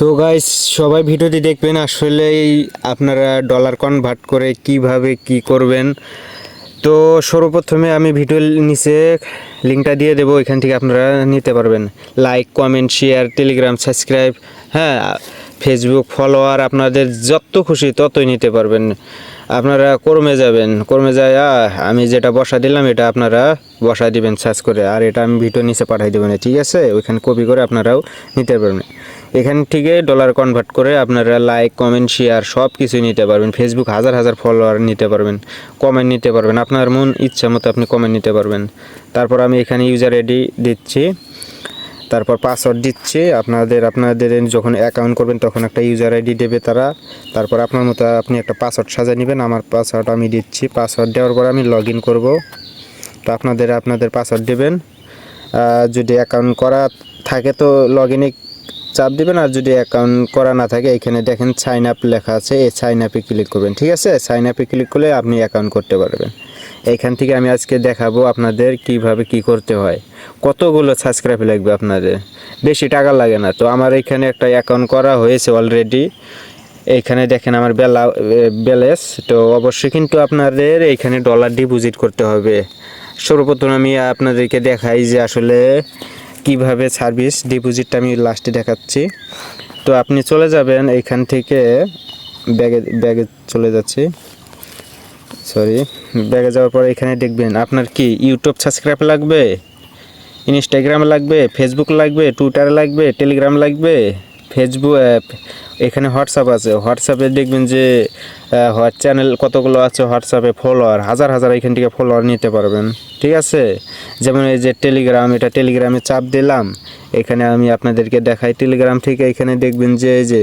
তো গাইস সবাই ভিডিওটি দেখবেন। আসলে আপনারা ডলার কনভার্ট করে কীভাবে কি করবেন। তো সর্বপ্রথমে আমি ভিডিও নিচে লিঙ্কটা দিয়ে দেবো, এখান থেকে আপনারা নিতে পারবেন। Like comment share Telegram subscribe হ্যাঁ ফেসবুক ফলোয়ার আপনাদের যত খুশি ততই নিতে পারবেন। আপনারা কর্মে যাবেন। কর্মে যায় আমি যেটা বসা দিলাম, এটা আপনারা বসা দিবেন সার্চ করে। আর এটা আমি ভিডিও নিচে পাঠিয়ে দেবেন ঠিক আছে? ওইখানে কপি করে আপনারাও নিতে পারবেন। এখান থেকে ডলার কনভার্ট করে আপনারা লাইক কমেন্ট শেয়ার সব কিছু নিতে পারবেন। ফেসবুক হাজার হাজার ফলোয়ার নিতে পারবেন কমেন্ট নিতে পারবেন। আপনার মন ইচ্ছা মতো আপনি কমেন্ট নিতে পারবেন। তারপর আমি এখানে ইউজার আইডি দিচ্ছি, তারপর পাসওয়ার্ড দিচ্ছি। আপনাদের আপনাদের যখন অ্যাকাউন্ট করবেন তখন একটা ইউজার আইডি দেবে তারা। তারপর আপনার মতো আপনি একটা পাসওয়ার্ড সাজিয়ে নেবেন। আমার পাসওয়ার্ড আমি দিচ্ছি। পাসওয়ার্ড দেওয়ার পর আমি লগ ইন করব। তো আপনাদের আপনাদের পাসওয়ার্ড দেবেন। যদি অ্যাকাউন্ট করা থাকে তো লগ ইনে চাপ দিবেন আর যদি অ্যাকাউন্ট করা না থাকে, এখানে দেখেন সাইন আপ লেখা আছে, এই সাইন আপে ক্লিক করবেন, ঠিক আছে? সাইন আপে ক্লিক করলে আপনি অ্যাকাউন্ট করতে পারবেন। এইখান থেকে আমি আজকে দেখাবো আপনাদের কীভাবে কি করতে হয়। কতগুলো সাবস্ক্রাইব লাগবে আপনাদের? বেশি টাকা লাগে না। তো আমার এখানে একটা অ্যাকাউন্ট করা হয়েছে অলরেডি এইখানে দেখেন আমার বেলা ব্যালেন্স তো অবশ্যই কিন্তু আপনাদের এইখানে ডলার ডিপোজিট করতে হবে। সর্বপ্রথম আমি আপনাদেরকে দেখাই যে আসলে কীভাবে সার্ভিস ডিপোজিটটা আমি লাস্টে দেখাচ্ছি। তো আপনি চলে যাবেন এইখান থেকে, ব্যাগে ব্যাগে চলে যাচ্ছি। সরি ব্যাগে যাওয়ার পর এখানে দেখবেন আপনার কি ইউটিউব সাবস্ক্রাইব লাগবে? ইনস্টাগ্রাম লাগবে? ফেসবুক লাগবে? টুইটার লাগবে? টেলিগ্রাম লাগবে? ফেসবুক এখানে হোয়াটসঅ্যাপ আছে। হোয়াটসঅ্যাপে দেখবেন যে চ্যানেল কতগুলো আছে হোয়াটসঅ্যাপে ফলোয়ার হাজার হাজার এখান থেকে ফলোয়ার নিতে পারবেন। ঠিক আছে? যেমন এই যে টেলিগ্রাম এটা টেলিগ্রামে চাপ দিলাম। এখানে আমি আপনাদেরকে দেখাই টেলিগ্রাম থেকে। এখানে দেখবেন যে, এই যে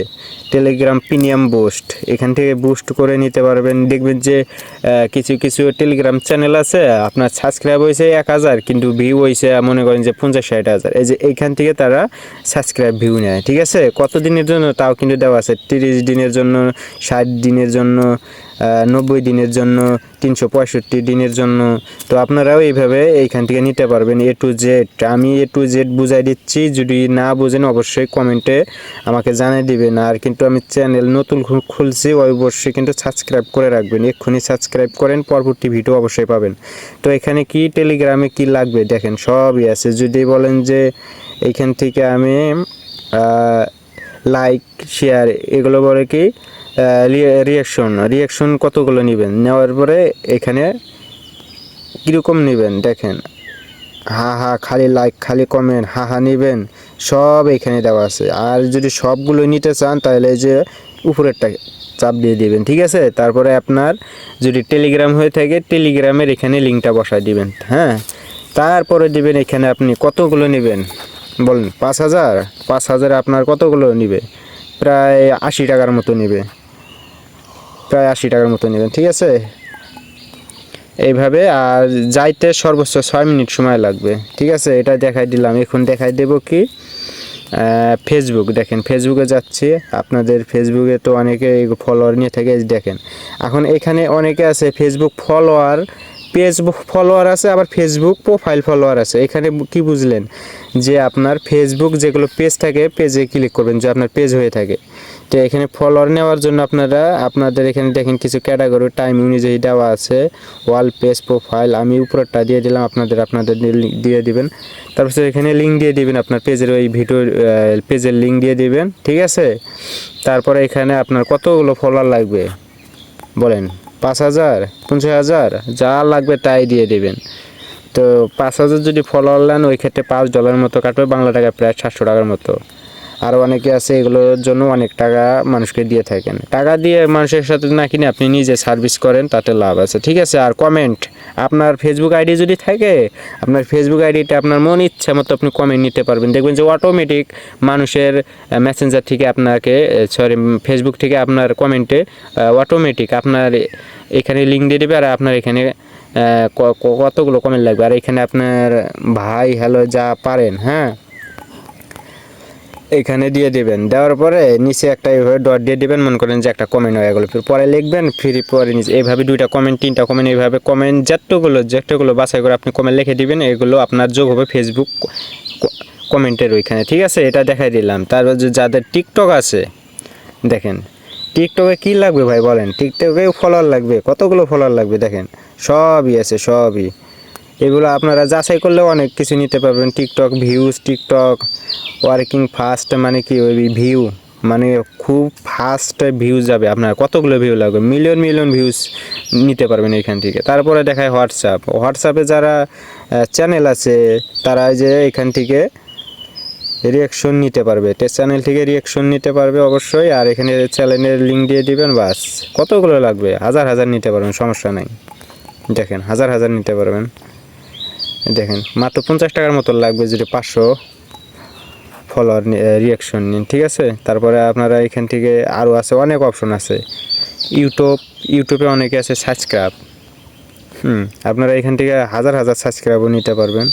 টেলিগ্রাম প্রিমিয়াম বুস্ট এখান থেকে বুস্ট করে নিতে পারবেন। দেখবেন যে কিছু কিছু টেলিগ্রাম চ্যানেল আছে, আপনার সাবস্ক্রাইব হয়েছে এক হাজার, কিন্তু ভিউ হয়েছে, মনে করেন যে পঞ্চাশ, ষাট হাজার। এই যে এইখান থেকে তারা সাবস্ক্রাইব ভিউ নেয়। ঠিক আছে? কত দিনের জন্য তাও কিন্তু দেওয়া আছে, তিরিশ দিনের জন্য, ষাট দিনের জন্য নব্বই দিনের জন্য, তিনশো পঁয়ষট্টি দিনের জন্য। তো আপনারাও এইভাবে এইখান থেকে নিতে পারবেন এ টু জেড আমি এ টু জেড বুঝাই দিচ্ছি, যদি না বুঝেন অবশ্যই কমেন্টে আমাকে জানিয়ে দিবেন। আর কিন্তু আমি চ্যানেল নতুন খুলছি অবশ্যই কিন্তু সাবস্ক্রাইব করে রাখবেন। এক্ষুনি সাবস্ক্রাইব করেন, পরবর্তী ভিডিও অবশ্যই পাবেন। তো এখানে কি, টেলিগ্রামে কি লাগবে? দেখেন সবই আছে। যদি বলেন যে এইখান থেকে আমি লাইক শেয়ার এগুলো বলে কি রিয়াকশন রিয়াকশন কতগুলো নেবেন? নেওয়ার পরে এখানে কীরকম নেবেন? দেখেন। হা হা, খালি লাইক খালি কমেন্ট হা হা নেবেন। সব এখানে দেওয়া আছে। আর যদি সবগুলো নিতে চান, তাহলে যে উপরেরটা চাপ দিয়ে দিবেন, ঠিক আছে? তারপরে আপনার যদি টেলিগ্রাম হয়ে থাকে টেলিগ্রামের এখানে লিঙ্কটা বসায় দিবেন হ্যাঁ? তারপরে দিবেন এখানে আপনি কতগুলো নেবেন? বলেন, পাঁচ হাজার? পাঁচ হাজারে আপনার কতগুলো নেবে? প্রায় আশি টাকার মতো নেবে। প্রায় আশি টাকার মতো নেবেন, ঠিক আছে? এইভাবে, আর যাইতে সর্বোচ্চ ছয় মিনিট সময় লাগবে, ঠিক আছে? এটা দেখাই দিলাম, এখন দেখাই দেব কি? ফেসবুক দেখেন ফেসবুকে যাচ্ছি, আপনাদের ফেসবুকে তো অনেকে ফলোয়ার নিয়ে থাকে দেখেন। এখন এখানে অনেকে আছে ফেসবুক ফলোয়ার ফেসবুক ফলোয়ার আছে, আবার ফেসবুক প্রোফাইল ফলোয়ার আছে। এখানে কি বুঝলেন? যে আপনার ফেসবুক যেগুলো পেজ থাকে পেজে ক্লিক করবেন, যে আপনার পেজ হয়ে থাকে। তো এখানে ফলোয়ার নেওয়ার জন্য আপনারা, আপনাদের এখানে দেখেন কিছু ক্যাটাগরি টাইম অনুযায়ী দেওয়া আছে। ওয়াল পেজ প্রোফাইল আমি উপরেরটা দিয়ে দিলাম, আপনাদের আপনাদের দিয়ে দিবেন। তারপর এখানে লিঙ্ক দিয়ে দিবেন আপনার পেজের ওই ভিডিও পেজের লিঙ্ক দিয়ে দিবেন, ঠিক আছে? তারপরে এখানে আপনার কতগুলো ফলোয়ার লাগবে? বলেন। পাঁচ হাজার, পঞ্চাশ হাজার, যা লাগবে তাই দিয়ে দেবেন। তো পাঁচ হাজার যদি ফলোয়ার নেন, ওই ক্ষেত্রে পাঁচ ডলার মতো কাটবে, বাংলা টাকা প্রায় সাতশো টাকার মতো। আর অনেকে আছে এগুলোর জন্য অনেক টাকা মানুষকে দিয়ে থাকেন। টাকা দিয়ে মানুষের সাথে না কিনে আপনি নিজে সার্ভিস করেন, তাতে লাভ আছে। ঠিক আছে, আর কমেন্ট আপনার ফেসবুক আইডি যদি থাকে, আপনার ফেসবুক আইডিটা আপনার মন ইচ্ছা মতো আপনি কমেন্ট নিতে পারবেন। দেখবেন যে অটোমেটিক মানুষের মেসেঞ্জার থেকে আপনাকে সরি ফেসবুক থেকে আপনার কমেন্টে অটোমেটিক আপনার এখানে লিঙ্ক দিয়ে দেবে আর আপনার এখানে কতগুলো কমেন্ট লাগবে। আর এখানে আপনার, ভাই হ্যালো যা পারেন হ্যাঁ? এখানে দিয়ে দিবেন। দেওয়ার পরে নিচে একটা এইভাবে ডট দিয়ে দিবেন, মনে করেন যে একটা কমেন্ট হয়ে গেলো। পরে লিখবেন, ফ্রি পরে নিচে এইভাবে দুইটা কমেন্ট তিনটা কমেন্ট এইভাবে কমেন্ট যতগুলো যতগুলো বাছাই করে আপনি কমেন্ট লিখে দিবেন, এগুলো আপনার যোগ হবে ফেসবুক কমেন্টের ওইখানে। ঠিক আছে? এটা দেখাই দিলাম। তারপর যাদের টিকটক আছে, দেখেন টিকটকে কি লাগবে ভাই বলেন? টিকটকে ফলোয়ার লাগবে, কতগুলো ফলোয়ার লাগবে দেখেন? সবই আছে, সবই। এগুলো আপনারা যাচাই করলেও অনেক কিছু নিতে পারবেন। TikTok views TikTok working fast মানে কি ওই ভিউ মানে খুব ফাস্ট ভিউজ যাবে আপনার। কতগুলো ভিউ লাগবে? মিলিয়ন মিলিয়ন ভিউজ নিতে পারবেন এখান থেকে। তারপরে দেখায় হোয়াটসঅ্যাপ হোয়াটসঅ্যাপে যারা চ্যানেল আছে, তারা যে এখান থেকে রিয়াকশন নিতে পারবে। চ্যানেল থেকে রিয়াকশন নিতে পারবে অবশ্যই। আর এখানে চ্যানেলের লিঙ্ক দিয়ে দিবেন, বাস। কতগুলো লাগবে? হাজার হাজার নিতে পারবেন, সমস্যা নাই। দেখেন, হাজার হাজার নিতে পারবেন। দেখেন, মাত্র পঞ্চাশ টাকার মতো লাগবে যেটা পাঁচশো ফলোয়ার রিয়াকশন নিন, ঠিক আছে? তারপরে আপনারা এখান থেকে আরও আছে, অনেক অপশন আছে। ইউটিউব ইউটিউবে অনেকে আছে সাবস্ক্রাইব হুম। আপনারা এখান থেকে হাজার হাজার সাবস্ক্রাইবও নিতে পারবেন।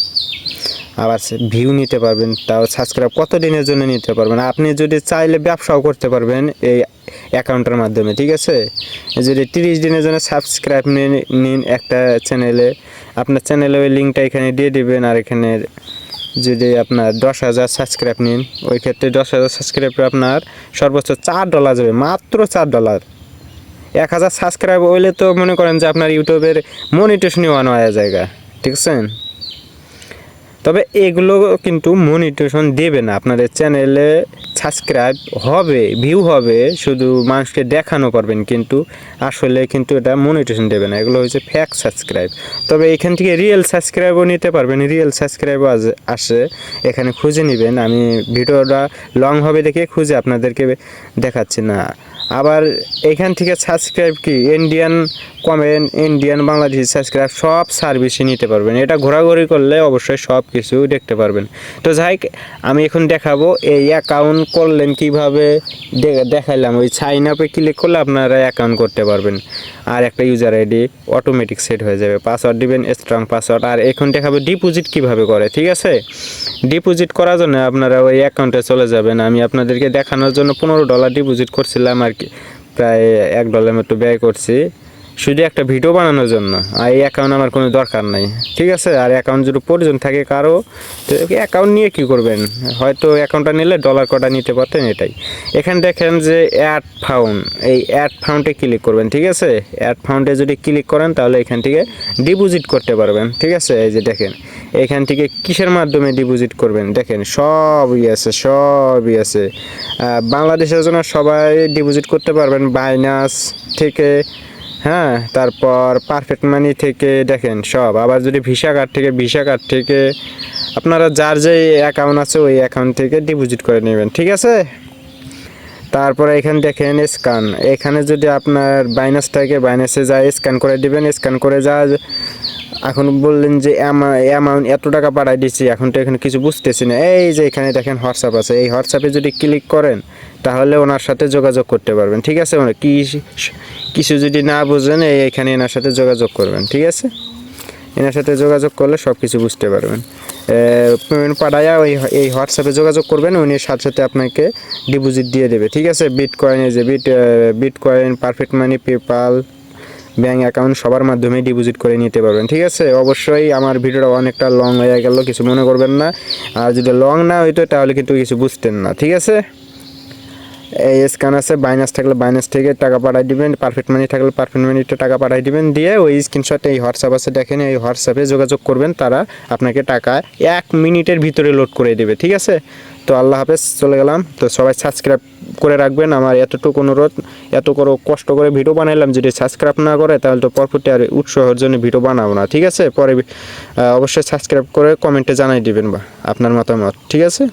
আবার ভিউ নিতে পারবেন, তাও সাবস্ক্রাইব কত দিনের জন্য নিতে পারবেন? আপনি যদি চাইলে ব্যবসাও করতে পারবেন এই অ্যাকাউন্টের মাধ্যমে, ঠিক আছে? যদি তিরিশ দিনের জন্য সাবস্ক্রাইব নিন একটা চ্যানেলে আপনার চ্যানেলে ওই লিঙ্কটা এখানে দিয়ে দেবেন, আর এখানে যদি আপনার দশ হাজার সাবস্ক্রাইব নিন, ওই ক্ষেত্রে দশ হাজার সাবস্ক্রাইবে আপনার সর্বোচ্চ চার ডলার যাবে, মাত্র চার ডলার এক হাজার সাবস্ক্রাইব হইলে তো মনে করেন যে আপনার ইউটিউবের মনিটেশনই ওয়ান হয়ে জায়গা, ঠিক আছে? তবে এগুলো কিন্তু মনিটেশন দেবে না, আপনাদের চ্যানেলে সাবস্ক্রাইব হবে ভিউ হবে, শুধু মানুষকে দেখানো পারবেন কিন্তু আসলে কিন্তু এটা মনিটেশন দেবে না, এগুলো হচ্ছে ফ্যাক সাবস্ক্রাইব তবে এখান থেকে রিয়েল সাবস্ক্রাইবও নিতে পারবেন রিয়েল সাবস্ক্রাইবও আসে, এখানে খুঁজে নেবেন। আমি ভিডিওটা লং হবে দেখে খুঁজে আপনাদেরকে দেখাচ্ছি না। আবার এখান থেকে সাবস্ক্রাইব কি? Indian comment Indian Bangladeshi subscribe সব সার্ভিসই নিতে পারবেন। এটা ঘোরাঘুরি করলে অবশ্যই সব কিছু দেখতে পারবেন। তো যাই আমি এখন দেখাবো এই অ্যাকাউন্ট করলেন কীভাবে দেখাইলাম। ওই সাইন আপে ক্লিক করলে আপনারা অ্যাকাউন্ট করতে পারবেন। আর একটা ইউজার আইডি অটোমেটিক সেট হয়ে যাবে। পাসওয়ার্ড দিবেন স্ট্রং পাসওয়ার্ড আর এখন দেখাবো ডিপোজিট কীভাবে করে, ঠিক আছে? ডিপোজিট করার জন্য আপনারা ওই অ্যাকাউন্টে চলে যাবেন। আমি আপনাদেরকে দেখানোর জন্য পনেরো ডলার ডিপোজিট করছিলাম আর কি। প্রায় এক ডলার মতো ব্যয় করছি। শুধু একটা ভিডিও বানানোর জন্য, আর এই অ্যাকাউন্ট আমার কোনো দরকার নাই। ঠিক আছে? আর অ্যাকাউন্ট যদি প্রয়োজন থাকে কারও, তো অ্যাকাউন্ট নিয়ে কি করবেন? হয়তো অ্যাকাউন্টটা নিলে ডলার কটা নিতে পারতেন এটাই। এখানে দেখেন যে অ্যাড ফাউন্ড এই অ্যাড ফাউন্ডে ক্লিক করবেন, ঠিক আছে? অ্যাড ফাউন্ডে যদি ক্লিক করেন, তাহলে এখান থেকে ডিপোজিট করতে পারবেন, ঠিক আছে? এই যে দেখেন, এখান থেকে কিসের মাধ্যমে ডিপোজিট করবেন? দেখেন, সবই আছে সবই আছে। বাংলাদেশের জন্য সবাই ডিপোজিট করতে পারবেন বাইনাস থেকে হ্যাঁ তারপর পারফেক্ট মানি থেকে দেখেন সব। আবার যদি ভিসা কার্ড থেকে ভিসা কার্ড থেকে, আপনারা যার যে অ্যাকাউন্ট আছে ওই অ্যাকাউন্ট থেকে ডিপোজিট করে নেবেন, ঠিক আছে? তারপরে এখানে দেখেন স্ক্যান এখানে যদি আপনার বাইনাস থাকে বাইনাসে যায় স্ক্যান করে দিবেন স্ক্যান করে যা, এখন বললেন যে অ্যামাউন্ট এত টাকা পাঠাই দিচ্ছি এখন তো এখানে কিছু বুঝতেছি না। এই যে এখানে দেখেন হোয়াটসঅ্যাপ আছে, এই হোয়াটসঅ্যাপে যদি ক্লিক করেন, তাহলে ওনার সাথে যোগাযোগ করতে পারবেন, ঠিক আছে? কি কিছু যদি না বুঝেন এখানে এনার সাথে যোগাযোগ করবেন, ঠিক আছে? এনার সাথে যোগাযোগ করলে সব কিছু বুঝতে পারবেন। পেমেন্ট পাঠায়া ওই এই হোয়াটসঅ্যাপে যোগাযোগ করবেন, উনি সাথে সাথে আপনাকে ডিপোজিট দিয়ে দেবে, ঠিক আছে? বিট কয়েনে যে bit bitcoin perfect money PayPal bank account সবার মাধ্যমে ডিপোজিট করে নিতে পারবেন, ঠিক আছে? অবশ্যই আমার ভিডিওটা অনেকটা লং হয়ে গেল, কিছু মনে করবেন না। আর যদি লং না হইতো, তাহলে কিন্তু কিছু বুঝতেন না, ঠিক আছে? স্ক্যান আছে বাইনাস থাকলে বাইনাস থেকে টাকা পাঠাই দিবেন পারফেক্ট মানি থাকলে পারফেক্ট মানিতে টাকা পাঠাই দিবেন, দিয়ে ওই স্ক্রিনশট এই হোয়াটসঅ্যাপ আছে, দেখেন এই হোয়াটসঅ্যাপে যোগাযোগ করবেন, তারা আপনাকে টাকা এক মিনিটের ভিতরে লোড করে দেবে, ঠিক আছে? তো আল্লাহ হাফেজ, চলে গেলাম। তো সবাই সাবস্ক্রাইব করে রাখবেন, আমার এতটুকু অনুরোধ, এত করে কষ্ট করে ভিডিও বানাইলাম, যদি সাবস্ক্রাইব না করে, তাহলে তো পরবর্তী আর উৎসাহের জন্য ভিডিও বানাবো না, ঠিক আছে? পরে অবশ্যই সাবস্ক্রাইব করে কমেন্টে জানাই দিবেন বা আপনার মতামত, ঠিক আছে?